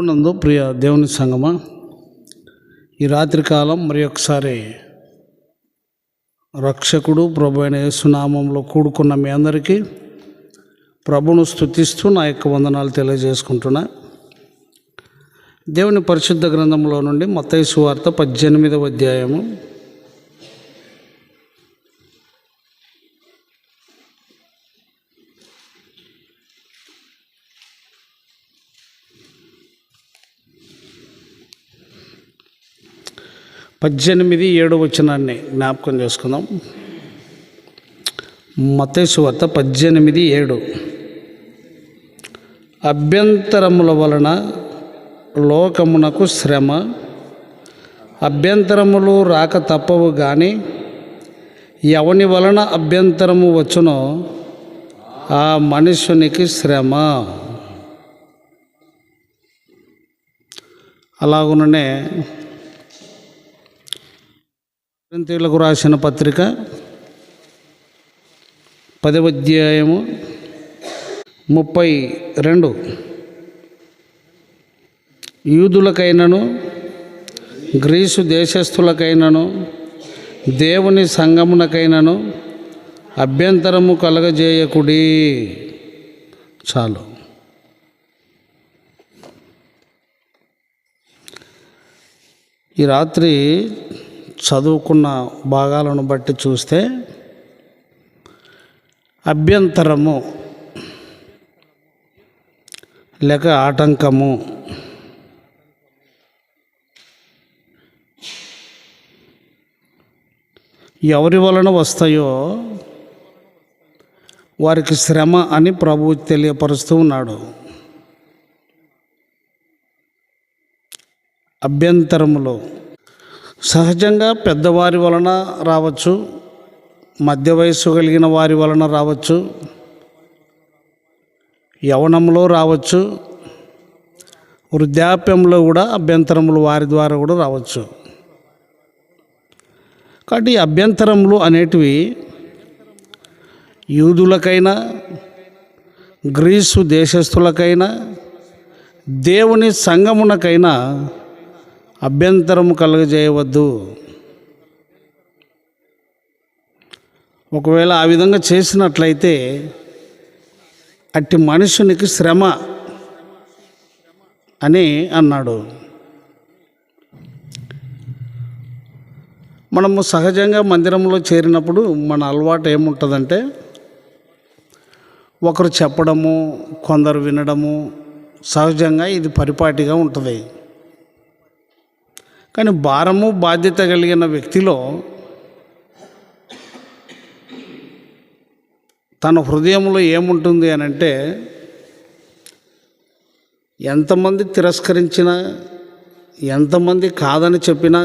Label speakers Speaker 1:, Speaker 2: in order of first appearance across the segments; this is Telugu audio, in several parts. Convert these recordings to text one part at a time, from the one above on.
Speaker 1: నందు ప్రియ దేవుని సంగమ ఈ రాత్రికాలం మరి ఒకసారి రక్షకుడు ప్రభు అయిన యేసునామంలో కూడుకున్న మీ అందరికీ ప్రభును స్థుతిస్తూ నా యొక్క వందనాలు తెలియజేసుకుంటున్నా. దేవుని పరిశుద్ధ గ్రంథంలో నుండి మతైసు వార్త పద్దెనిమిదవ అధ్యాయము. పద్దెనిమిది ఏడు వచనాన్ని జ్ఞాపకం చేసుకుందాం. మతేశువార్త పద్దెనిమిది ఏడు. అభ్యంతరముల వలన లోకమునకు శ్రమ అభ్యంతరములు రాక తప్పవు కానీ ఎవని వలన అభ్యంతరము వచ్చునో ఆ మనుషునికి శ్రమ. అలాగుననే కొరింథీయులకు రాసిన పత్రిక పదవధ్యాయము ముప్పై రెండు. యూదులకైనను గ్రీసు దేశస్థులకైనను దేవుని సంగమునకైనను అభ్యంతరము కలగజేయకుడి. చాలు. ఈ రాత్రి చదువుకున్న భాగాలను బట్టి చూస్తే అభ్యంతరము లేక ఆటంకము. ఎవరి వలన వస్తాయో వారికి శ్రమ అని ప్రభువు తెలియపరుస్తూ ఉన్నాడు. అభ్యంతరములో సహజంగా పెద్దవారి వలన రావచ్చు మధ్య వయస్సు కలిగిన వారి వలన రావచ్చు యవనంలో రావచ్చు వృద్ధాప్యంలో కూడా అభ్యంతరములు వారి ద్వారా కూడా రావచ్చు. కాబట్టి ఈ అభ్యంతరములు అనేటివి యూదులకైనా గ్రీసు దేశస్థులకైనా దేవుని సంగమునకైనా అభ్యంతరం కలుగజేయవద్దు. ఒకవేళ ఆ విధంగా చేసినట్లయితే అట్టి మనుషునికి శ్రమ అని అన్నాడు. మనము సహజంగా మందిరంలో చేరినప్పుడు మన అలవాటు ఏముంటుందంటే ఒకరు చెప్పడము కొందరు వినడము సహజంగా ఇది పరిపాటిగా ఉంటుంది. కానీ భారము బాధ్యత కలిగిన వ్యక్తిలో తన హృదయంలో ఏముంటుంది అని అంటే ఎంతమంది తిరస్కరించినా ఎంతమంది కాదని చెప్పినా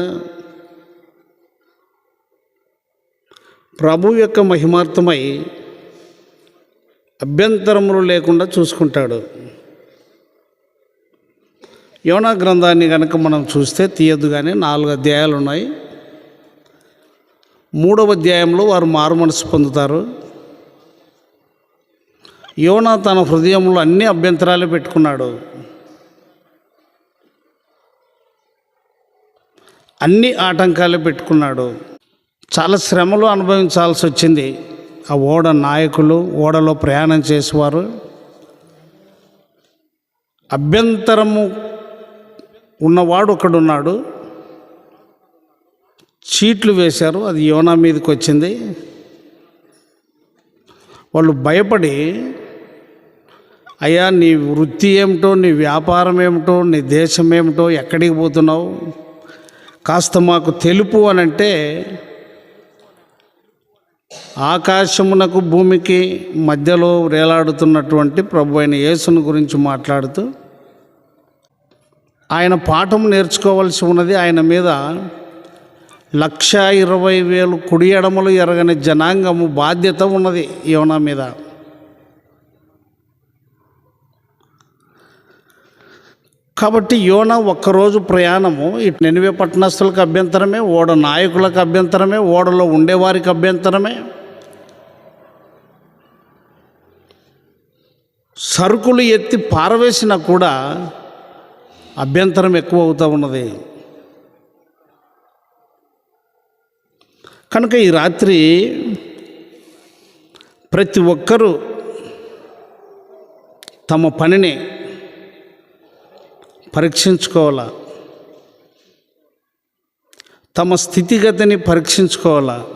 Speaker 1: ప్రభు యొక్క మహిమార్థమై అభ్యంతరములు లేకుండా చూసుకుంటాడు. యోనా గ్రంథాన్ని కనుక మనం చూస్తే తీయద్దు కానీ నాలుగు అధ్యాయాలు ఉన్నాయి. మూడవ అధ్యాయంలో వారు మారు మనసు పొందుతారు. యోనా తన హృదయంలో అన్ని అభ్యంతరాలు పెట్టుకున్నాడు. అన్ని ఆటంకాలు పెట్టుకున్నాడు. చాలా శ్రమలు అనుభవించాల్సి వచ్చింది. ఆ ఓడ నాయకులు ఓడలో ప్రయాణం చేసేవారు. అభ్యంతరము ఉన్నవాడు ఒకడున్నాడు. చీట్లు వేశారు అది యోనా మీదకి వచ్చింది. వాళ్ళు భయపడి అయ్యా నీ వృత్తి ఏమిటో నీ వ్యాపారం ఏమిటో నీ దేశం ఏమిటో ఎక్కడికి పోతున్నావు? కాస్త మాకు తెలుపు అని అంటే ఆకాశమునకు భూమికి మధ్యలో వేలాడుతున్నటువంటి ప్రభు అయిన యేసుని గురించి మాట్లాడుతూ ఆయన పాఠం నేర్చుకోవాల్సి ఉన్నది ఆయన మీద లక్ష ఇరవై వేలు కుడి ఎడమలు ఎరగని జనాంగము బాధ్యత ఉన్నది యోనా మీద. కాబట్టి యోన ఒక్కరోజు ప్రయాణము ఇటు నెనివే పట్టణస్థులకు అభ్యంతరమే ఓడ నాయకులకు అభ్యంతరమే ఓడలో ఉండేవారికి అభ్యంతరమే. సరుకులు ఎత్తి పారవేసినా కూడా అభ్యంతరం ఎక్కువ అవుతూ ఉన్నది. కనుక ఈ రాత్రి ప్రతి ఒక్కరూ తమ పనిని పరీక్షించుకోవాలా? తమ స్థితిగతిని పరీక్షించుకోవాలా?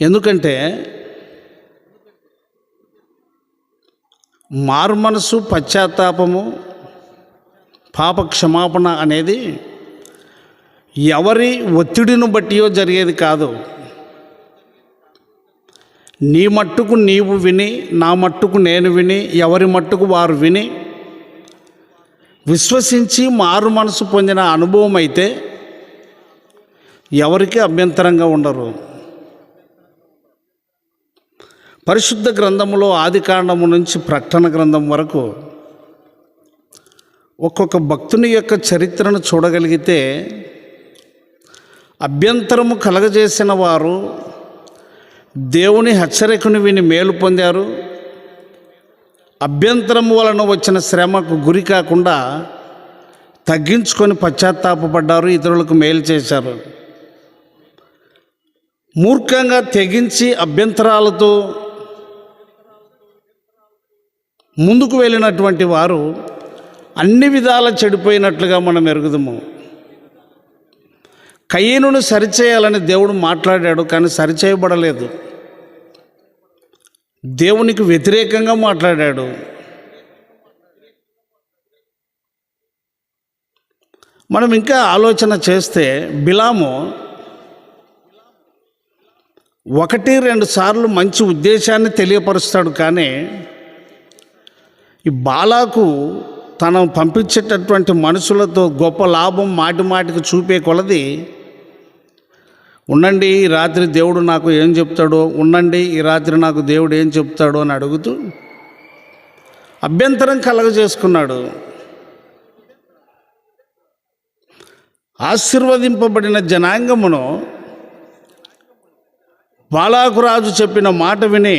Speaker 1: ఎందుకంటే మారు మనసు పశ్చాత్తాపము పాప క్షమాపణ అనేది ఎవరి ఒత్తిడిని బట్టియో జరిగేది కాదు. నీ మట్టుకు నీవు విని నా మట్టుకు నేను విని ఎవరి మట్టుకు వారు విని విశ్వసించి మారు మనసు పొందిన అనుభవం అయితే ఎవరికి అభ్యంతరంగా ఉండరు. పరిశుద్ధ గ్రంథములో ఆది కాండము నుంచి ప్రకటన గ్రంథం వరకు ఒక్కొక్క భక్తుని యొక్క చరిత్రను చూడగలిగితే అభ్యంతరము కలగజేసిన వారు దేవుని హెచ్చరికను విని మేలు పొందారు. అభ్యంతరం వలన వచ్చిన శ్రమకు గురి కాకుండా తగ్గించుకొని పశ్చాత్తాపపడ్డారు ఇతరులకు మేలు చేశారు. మూర్ఖంగా తెగించి అభ్యంతరాలతో ముందుకు వెళ్ళినటువంటి వారు అన్ని విధాల చెడిపోయినట్లుగా మనం ఎరుగుదము. కయ్యను సరిచేయాలని దేవుడు మాట్లాడాడు కానీ సరిచేయబడలేదు. దేవునికి వ్యతిరేకంగా మాట్లాడాడు. మనం ఇంకా ఆలోచన చేస్తే బిలాము ఒకటి రెండు సార్లు మంచి ఉద్దేశాన్ని తెలియపరుస్తాడు కానీ ఈ బాలాకు తను పంపించేటటువంటి మనుషులతో గొప్ప లాభం మాటి మాటికి చూపే కొలది ఉండండి ఈ రాత్రి దేవుడు నాకు ఏం చెప్తాడో ఉండండి ఈ రాత్రి నాకు దేవుడు ఏం చెప్తాడో అని అడుగుతూ అభ్యంతరం కలగజేసుకున్నాడు. ఆశీర్వదింపబడిన జనాంగమును బాలాకురాజు చెప్పిన మాట విని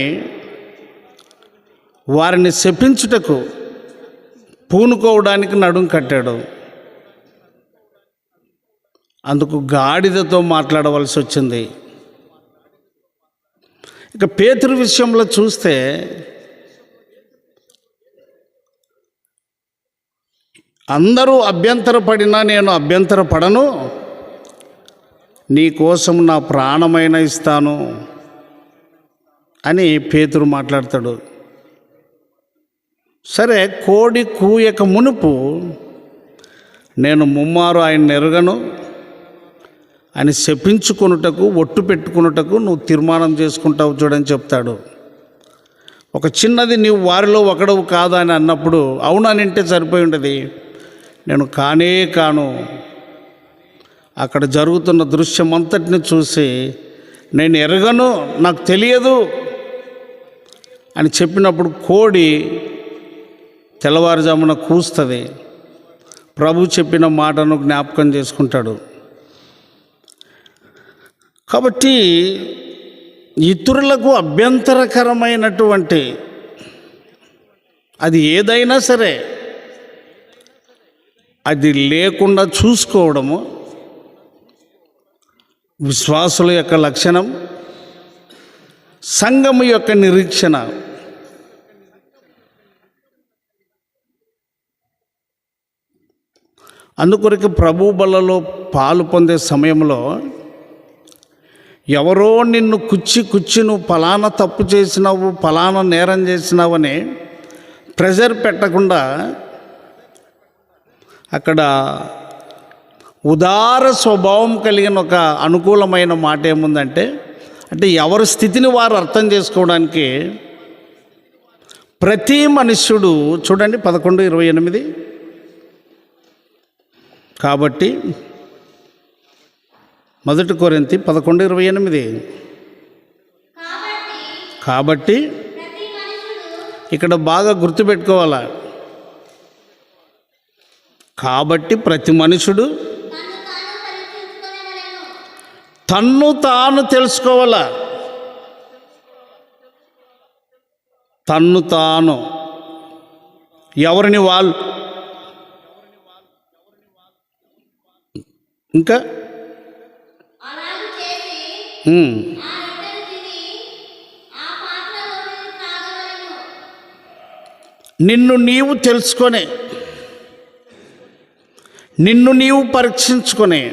Speaker 1: వారిని శపించుటకు పూనుకోవడానికి నడుం కట్టాడు. అందుకు గాడిదతో మాట్లాడవలసి వచ్చింది. ఇక పేతురు విషయంలో చూస్తే అందరూ అభ్యంతరపడినా నేను అభ్యంతరపడను. నీ కోసం నా ప్రాణమైన ఇస్తాను అని పేతురు మాట్లాడతాడు. సరే కోడి కూయక మునుపు నేను ముమ్మారు ఆయన ఎరగను. అని శపించుకొనుటకు ఒట్టు పెట్టుకున్నటకు నువ్వు తీర్మానం చేసుకుంటావు చూడని చెప్తాడు. ఒక చిన్నది నీవు వారిలో ఒకడవు కాదా అని అన్నప్పుడు అవునని అంటే సరిపోయి ఉండేది. నేను కానే కాను. అక్కడ జరుగుతున్న దృశ్యం అంతటిని చూసి నేను ఎరగను నాకు తెలియదు అని చెప్పినప్పుడు కోడి తెల్లవారుజామున కూస్తుంది. ప్రభు చెప్పిన మాటను జ్ఞాపకం చేసుకుంటాడు. కాబట్టి ఇతరులకు అభ్యంతరకరమైనటువంటి అది ఏదైనా సరే అది లేకుండా చూసుకోవడము విశ్వాసుల యొక్క లక్షణం సంఘము యొక్క నిరీక్షణ. అందుకొరకు ప్రభు బలలో పాలు పొందే సమయంలో ఎవరో నిన్ను కుచ్చి కుచ్చి నువ్వు ఫలానా తప్పు చేసినావు ఫలానా నేరం చేసినావని ప్రెజర్ పెట్టకుండా అక్కడ ఉదార స్వభావం కలిగిన ఒక అనుకూలమైన మాట ఏముందంటే అంటే ఎవరి స్థితిని వారు అర్థం చేసుకోవడానికి ప్రతి మనుష్యుడు చూడండి పదకొండు ఇరవై ఎనిమిది. కాబట్టి మొదటి కొరింతి పదకొండు ఇరవై ఎనిమిది. కాబట్టి ఇక్కడ బాగా గుర్తుపెట్టుకోవాలా. కాబట్టి ప్రతి మనుషుడు తన్ను తాను తెలుసుకోవాలా. తన్ను తాను. ఎవరిని వాళ్ళు ఇంకా
Speaker 2: అలాగ చేసి
Speaker 1: ఉమ్.
Speaker 2: ఆ రొట్టెను తిని ఆ పాత్రలోనిది ఇంకా?
Speaker 1: నిన్ను నీవు తెలుసుకొని నిన్ను నీవు పరీక్షించుకొని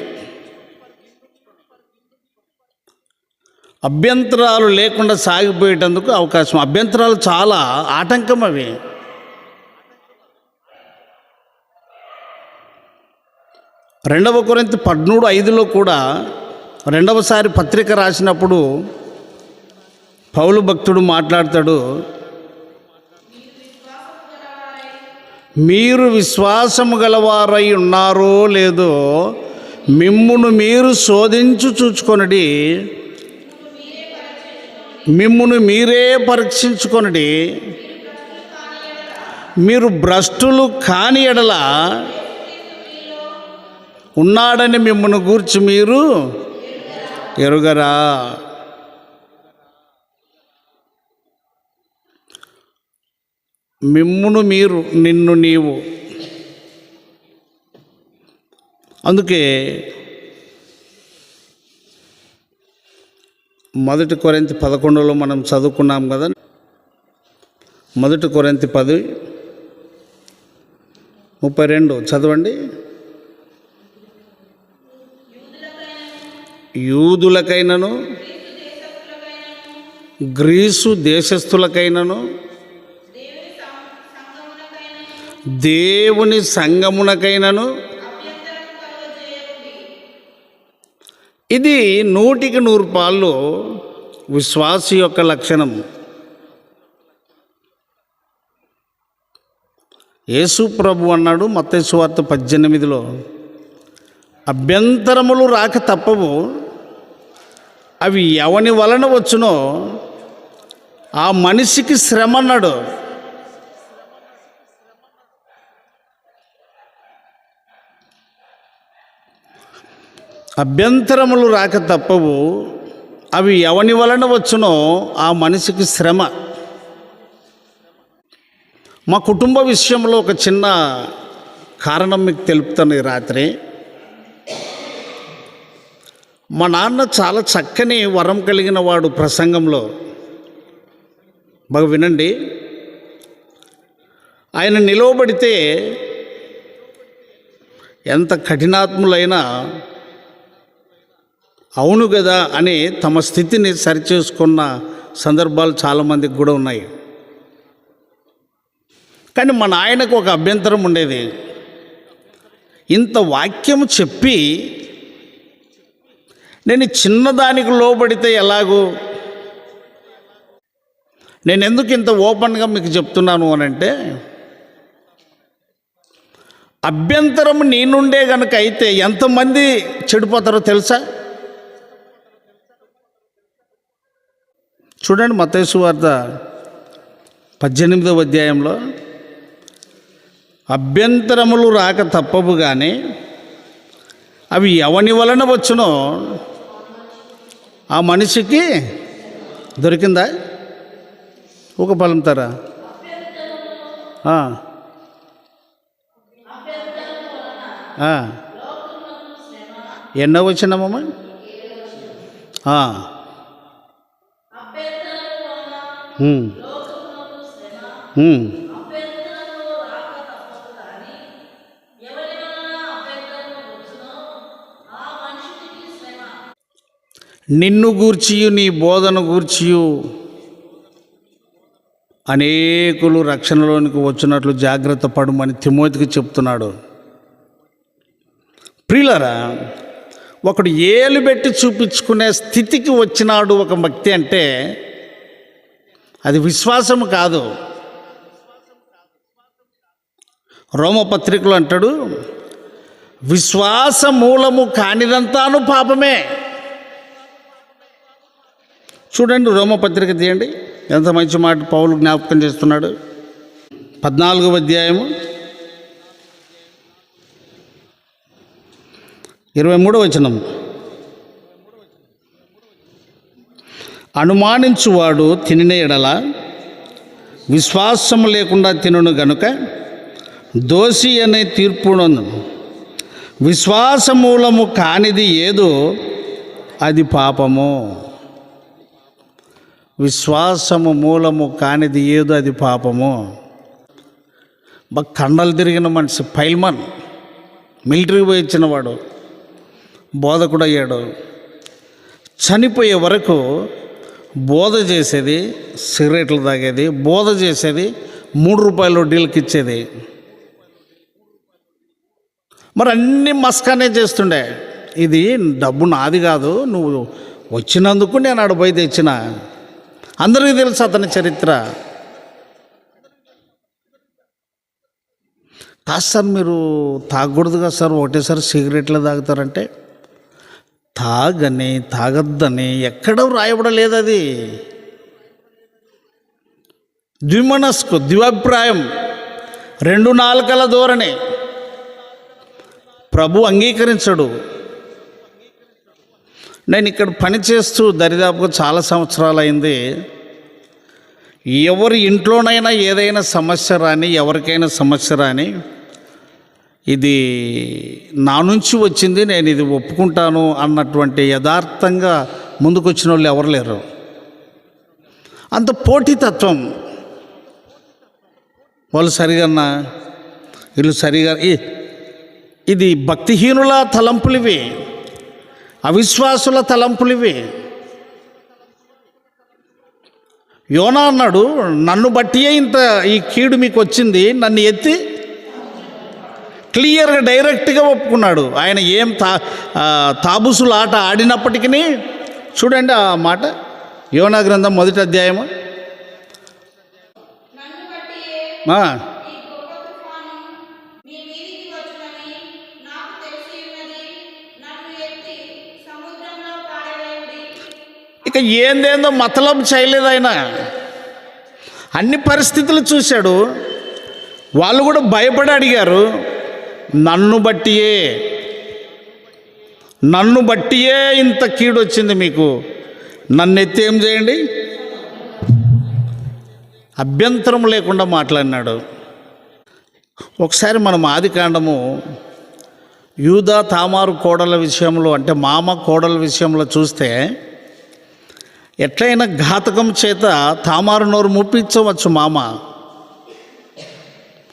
Speaker 1: అభ్యంతరాలు లేకుండా సాగిపోయేటందుకు అవకాశం. అభ్యంతరాలు చాలా ఆటంకం అవి. రెండవ కొరింత పద్మూడు ఐదులో కూడా రెండవసారి పత్రిక రాసినప్పుడు పౌలు భక్తుడు మాట్లాడతాడు మీరు విశ్వాసము గలవారై ఉన్నారో లేదో మిమ్మును మీరు శోధించు చూచుకొనడి. మిమ్మును మీరే పరీక్షించుకొనడి. మీరు భ్రష్టులు కాని ఎడల ఉన్నాడని మిమ్మల్ని గూర్చి మీరు ఎరుగరా? మిమ్మును మీరు నిన్ను నీవు. అందుకే మొదటి కొరింత పదకొండులో మనం చదువుకున్నాం కదా? మొదటి కొరింత పది ముప్పై రెండు చదవండి. యూదులకైనను గ్రీసు దేశస్థులకైనను దేవుని సంగమునకైనను. ఇది నూటికి నూరు పాళ్ళు విశ్వాసి యొక్క లక్షణం. యేసు ప్రభు అన్నాడు మత్తయి వార్త పద్దెనిమిదిలో అభ్యంతరములు రాక తప్పవు అవి ఎవని వలన వచ్చునో ఆ మనిషికి శ్రమ అన్నాడు. అభ్యంతరములు రాక తప్పవు అవి ఎవని వలన వచ్చునో ఆ మనిషికి శ్రమ. మా కుటుంబ విషయంలో ఒక చిన్న కారణం మీకు తెలుపుతాను ఈ రాత్రి. మా నాన్న చాలా చక్కని వరం కలిగిన వాడు ప్రసంగంలో. బాగా వినండి. ఆయన నిలవబడితే ఎంత కఠినాత్ములైనా అవును కదా అని తమ స్థితిని సరిచేసుకున్న సందర్భాలు చాలామందికి కూడా ఉన్నాయి. కానీ మా నాయనకు ఒక అభ్యంతరం ఉండేది. ఇంత వాక్యం చెప్పి నేను చిన్నదానికి లోబడితే ఎలాగో? నేను ఎందుకు ఇంత ఓపెన్గా మీకు చెప్తున్నాను అని అంటే అభ్యంతరం నేనుండే గనక అయితే ఎంతమంది చెడిపోతారో తెలుసా? చూడండి మతేసు వార్త పద్దెనిమిదవ అధ్యాయంలో అభ్యంతరములు రాక తప్పవు కానీ అవి ఎవని వలన వచ్చునో ఆ మనిషికి దొరికిందా? ఒక పలం తరా. ఎన్నో వచ్చినామమ్మా. నిన్ను గూర్చియు నీ బోధన గూర్చియు. అనేకులు రక్షణలోనికి వచ్చినట్లు జాగ్రత్త పడమని తిమోతికి చెప్తున్నాడు. ప్రియులరా ఒకడు ఏలు పెట్టి చూపించుకునే స్థితికి వచ్చినాడు ఒక భక్తి అంటే అది విశ్వాసం కాదు. రోమపత్రికలు అంటాడు విశ్వాస మూలము కానిదంతాను పాపమే. చూడండి రోమపత్రిక తీయండి. ఎంత మంచి మాట పౌలు జ్ఞాపకం చేస్తున్నాడు. పద్నాలుగవ అధ్యాయము. ఇరవై మూడవ వచనం. అనుమానించువాడు తినిన ఎడల విశ్వాసం లేకుండా తినును గనుక దోషి అనే తీర్పును విశ్వాసమూలము కానిది ఏదో అది పాపము. విశ్వాసము మూలము కానిది ఏదో అది పాపము. బాగా కండలు తిరిగిన మనిషి పైల్మన్ మిలిటరీ పోయి ఇచ్చినవాడు బోధకుడు అయ్యాడు చనిపోయే వరకు బోధ చేసేది సిగరెట్లు తాగేది బోధ చేసేది మూడు రూపాయలు డీల్కి ఇచ్చేది మరి అన్ని మస్కానే చేస్తుండే. ఇది డబ్బు నాది కాదు నువ్వు వచ్చినందుకు నేను ఆడ పోయి తెచ్చిన. అందరికీ తెలుసు అతని చరిత్ర. కాదు సార్ మీరు తాగకూడదు కదా సార్ ఒకటేసారి సిగరెట్లు తాగుతారంటే. తాగని తాగద్దని ఎక్కడ రాయబడలేదు అది. ద్విమనస్కు ద్విభిప్రాయం రెండు నాలుకల ధోరణి. ప్రభు అంగీకరించడు. నేను ఇక్కడ పనిచేస్తూ దరిదాపుగా చాలా సంవత్సరాలు అయింది ఎవరి ఇంట్లోనైనా ఏదైనా సమస్య రాని ఎవరికైనా సమస్య రాని ఇది నా నుంచి వచ్చింది నేను ఇది ఒప్పుకుంటాను అన్నటువంటి యథార్థంగా ముందుకొచ్చిన వాళ్ళు ఎవరు లేరు. అంత పోటీతత్వం. వాళ్ళు సరిగన్నా వీళ్ళు సరిగా ఇది భక్తిహీనుల తలంపులివి. అవిశ్వాసుల తలంపులివి యోనా అన్నాడు నన్ను బట్టియే ఇంత ఈ కీడు మీకు వచ్చింది నన్ను ఎత్తి క్లియర్గా డైరెక్ట్గా ఒప్పుకున్నాడు. ఆయన ఏం తా తాబుసుల ఆట ఆడినప్పటికీ చూడండి ఆ మాట యోనా గ్రంథం మొదటి అధ్యాయము. ఇక ఏందేందో మతలం చేయలేదు ఆయన అన్ని పరిస్థితులు చూశాడు. వాళ్ళు కూడా భయపడి అడిగారు నన్ను బట్టియే నన్ను బట్టియే ఇంత కీడు వచ్చింది మీకు. నన్ను ఎత్తి ఏం చేయండి? అభ్యంతరం లేకుండా మాట్లాడినాడు. ఒకసారి మనం ఆది కాండము యూదా తామారు కోడల విషయంలో అంటే మామ కోడల విషయంలో చూస్తే ఎట్లయినా ఘాతకం చేత తామారు నోరు ముప్పించవచ్చు మామ.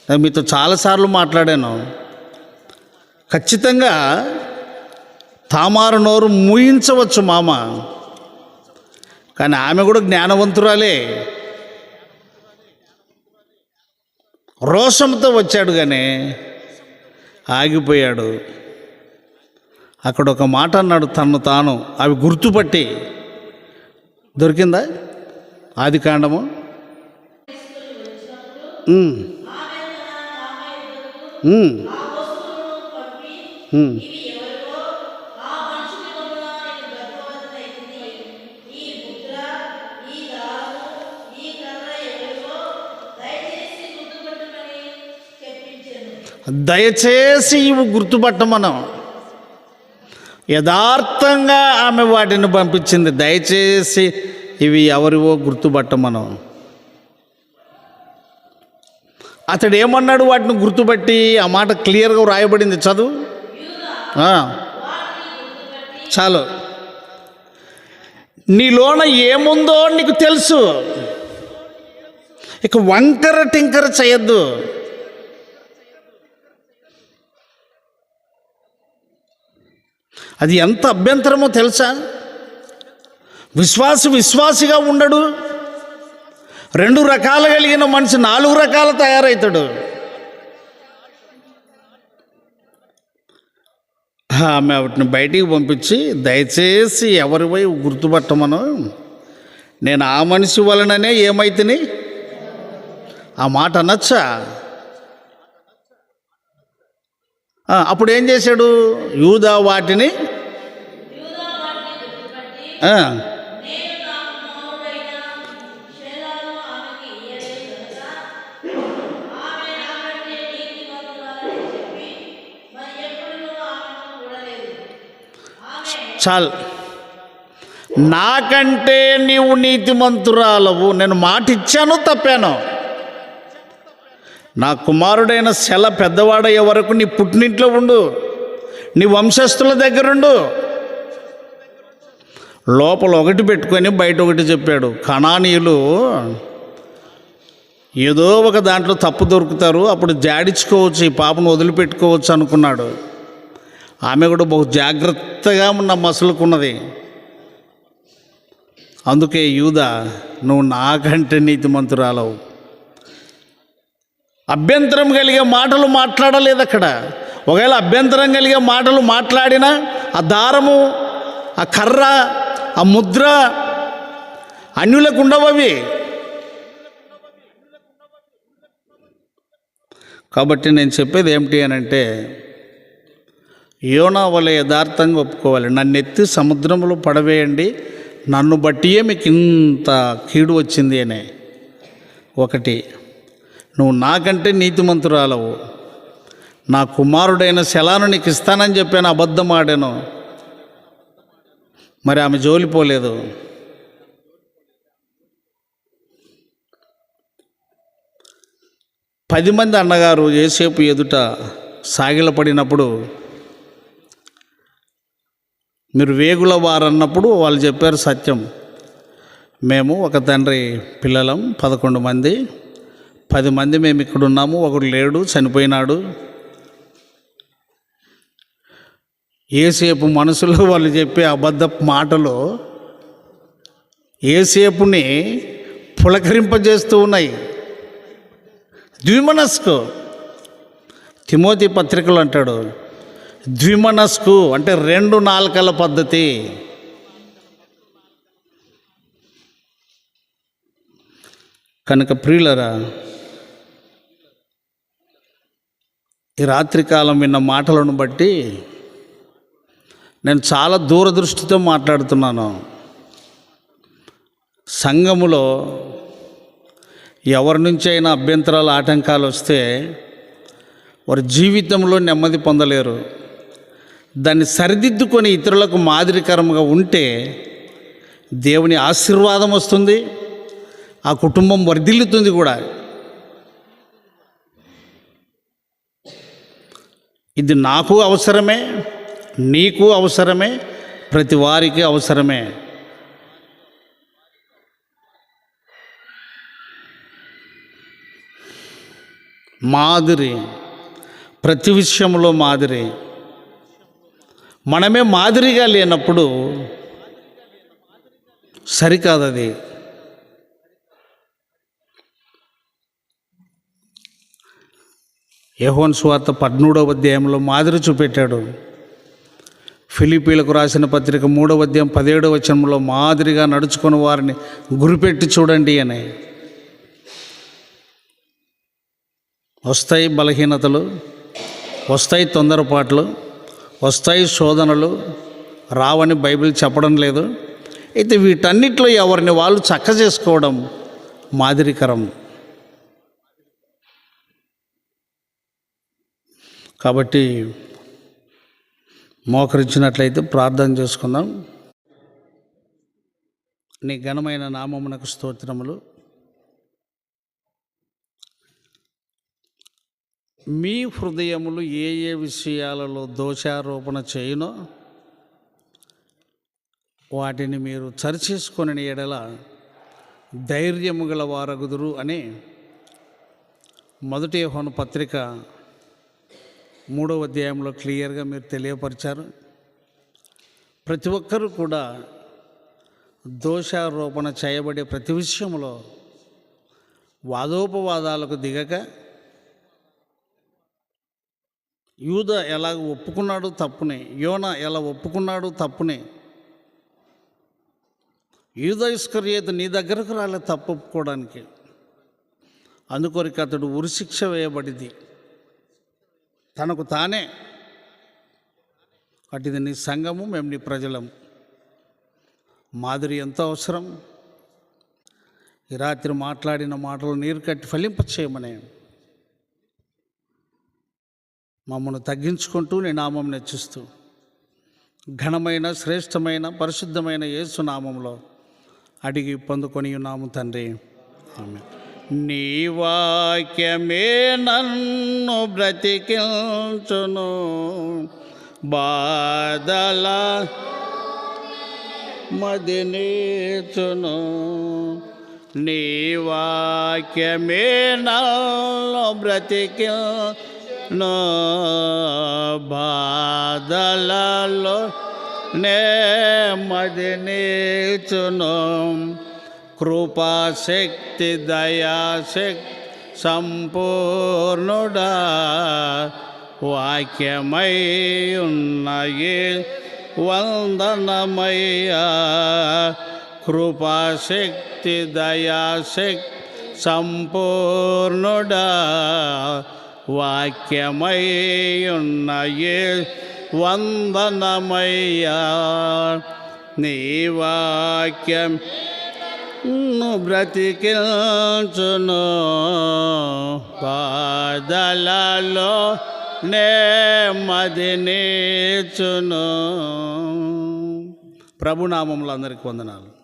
Speaker 1: నేను మీతో చాలాసార్లు మాట్లాడాను. ఖచ్చితంగా తామారు నోరు మూయించవచ్చు మామ. కానీ ఆమె కూడా జ్ఞానవంతురాలే. రోషంతో వచ్చాడు కానీ ఆగిపోయాడు. అక్కడ ఒక మాట అన్నాడు తను తాను. అవి గుర్తుపట్టి. దొరికిందా? ఆది కాండము? దయచేసి ఇవి గుర్తుపట్టమనం. యథార్థంగా ఆమె వాటిని పంపించింది. దయచేసి ఇవి ఎవరివో గుర్తుపట్ట మనం అతడు ఏమన్నాడు వాటిని గుర్తుపట్టి? ఆ మాట క్లియర్గా వ్రాయబడింది. చదువు. చాలు. నీలోన ఏముందో నీకు తెలుసు. ఇక వంకర టింకర చేయొద్దు. అది ఎంత అభ్యంతరమో తెలుసా? విశ్వాసి విశ్వాసిగా ఉండడు. రెండు రకాలు కలిగిన మనిషి నాలుగు రకాల తయారవుతాడు ఆమె వాటిని బయటికి పంపించి దయచేసి ఎవరిపై గుర్తుపట్టమను? నేను ఆ మనిషి వలననే ఏమైతిని? ఆ మాట అనొచ్చా? అప్పుడు ఏం చేశాడు? యూదా వాటిని చాలు. నాకంటే నీవు నీతిమంతురాలవు. నేను మాట ఇచ్చాను తప్పాను. నా కుమారుడైన శల పెద్దవాడయ్యే వరకు నీ పుట్టినింట్లో ఉండు. నీ వంశస్థుల దగ్గరుండు. లోపల ఒకటి పెట్టుకొని బయట ఒకటి చెప్పాడు. కణానీయులు ఏదో ఒక దాంట్లో తప్పు దొరుకుతారు అప్పుడు జాడించుకోవచ్చు ఈ పాపను వదిలిపెట్టుకోవచ్చు అనుకున్నాడు. ఆమె కూడా బహు జాగ్రత్తగా ఉన్న మసులుకున్నది. అందుకే యూద నువ్వు నాకంటే నీతిమంతురాలవు. అభ్యంతరం కలిగే మాటలు మాట్లాడలేదు అక్కడ ఒకవేళ అభ్యంతరం కలిగే మాటలు మాట్లాడినా ఆ దారము ఆ కర్ర ఆ ముద్ర అన్యులకు ఉండవవి అవి కాబట్టి నేను చెప్పేది ఏమిటి అని అంటే యోనా వల్ల యథార్థంగా ఒప్పుకోవాలి. నన్ను ఎత్తి సముద్రంలో పడవేయండి. నన్ను బట్టియే మీకు ఇంత కీడు వచ్చింది అనే ఒకటి. నువ్వు నాకంటే నీతిమంతురాలవు. నా కుమారుడైన శలాను నీకు ఇస్తానని చెప్పాను అబద్ధం ఆడాను మరి ఆమె జోలిపోలేదు పది మంది అన్నగారు ఏసేపు ఎదుట సాగిలపడినప్పుడు మీరు వేగుల వారన్నప్పుడు వాళ్ళు చెప్పారు సత్యం. మేము ఒక తండ్రి పిల్లలం పదకొండు మంది. పది మంది మేము ఇక్కడ ఉన్నాము ఒకడు లేడు చనిపోయినాడు. ఏసేపు మనసులో వాళ్ళు చెప్పే అబద్ధ మాటలు ఏసేపుని పులకరింపజేస్తూ ఉన్నాయి. ద్విమనస్కు. తిమోతి పత్రికలు అంటాడు ద్విమనస్కు అంటే రెండు నాలుకల పద్ధతి. కనుక ప్రియులరా ఈ రాత్రికాలం విన్న మాటలను బట్టి నేను చాలా దూరదృష్టితో మాట్లాడుతున్నాను. సంఘములో ఎవరి నుంచి అయినా అభ్యంతరాలు ఆటంకాలు వస్తే వారి జీవితంలో నెమ్మది పొందలేరు. దాన్ని సరిదిద్దుకొని ఇతరులకు మాదిరికరంగా ఉంటే దేవుని ఆశీర్వాదం వస్తుంది ఆ కుటుంబం వర్ధిల్లుతుంది కూడా. ఇది నాకు అవసరమే నీకు అవసరమే ప్రతి వారికి అవసరమే. మాదిరి ప్రతి విషయంలో మాదిరి. మనమే మాదిరిగా లేనప్పుడు సరికాదు అది యహోన్ సువార్త పద్మూడవ అధ్యాయంలో మాదిరి చూపెట్టాడు. ఫిలిపీలకు రాసిన పత్రిక మూడవ అధ్యాయం పదిహేడవ వచనంలో మాదిరిగా నడుచుకుని వారిని గురిపెట్టి చూడండి అని. వస్తాయి బలహీనతలు వస్తాయి తొందరపాట్లు వస్తాయి శోధనలు రావని బైబిల్ చెప్పడం లేదు. అయితే వీటన్నిటిలో ఎవరిని వాళ్ళు చక్క చేసుకోవడం మాదిరికరం. కాబట్టి మోకరించినట్లయితే ప్రార్థన చేసుకుందాం. నీ ఘనమైన నామమునకు స్తోత్రములు. మీ హృదయములు ఏ ఏ విషయాలలో దోషారోపణ చేయునో వాటిని మీరు చరిచేసుకొని ఎడల ధైర్యము గల వారగుదురు అని మొదటి హోన పత్రిక మూడవ అధ్యాయంలో క్లియర్గా మీరు తెలియపరిచారు. ప్రతి ఒక్కరూ కూడా దోషారోపణ చేయబడే ప్రతి విషయంలో వాదోపవాదాలకు దిగక యూద ఎలా ఒప్పుకున్నాడు తప్పునే యోన ఎలా ఒప్పుకున్నాడు తప్పునే యూద ఇస్కరియేత నీ దగ్గరకు రాలే తప్పు ఒప్పుకోవడానికి అందుకొరికి అతడు ఉరిశిక్ష వేయబడింది. తనకు తానే అటుది నీ సంఘము మేము నీ ప్రజలం మాధురి ఎంతో అవసరం. ఈ రాత్రి మాట్లాడిన మాటలు నీరు కట్టి ఫలింప చేయమనే. మమ్మల్ని తగ్గించుకుంటూ నీ నామం నెచ్చిస్తూ. ఘనమైన శ్రేష్టమైన పరిశుద్ధమైన యేసు నామంలో అడిగి పొందుకొని నాము తండ్రి. ఆమె నీ వాక్యమే నన్ను బ్రతికించును. బాధల మదినేచును నీ వాక్యమే నన్ను బ్రతికిను బాధలలో నే మదినేచును కృపాశక్తి దయాశక్తి సంపూర్ణుడా వాక్యమై ఉన్నయే వందనమయ్యా. కృపాశక్తి దయాశక్తి సంపూర్ణుడా వాక్యమై ఉన్నయే వందనమయ్యా. నీ వాక్యం ను బ్రతికించును. పాదలలో నెమ్మది నేర్చును. ప్రభునామంలో అందరికి వందనాలు.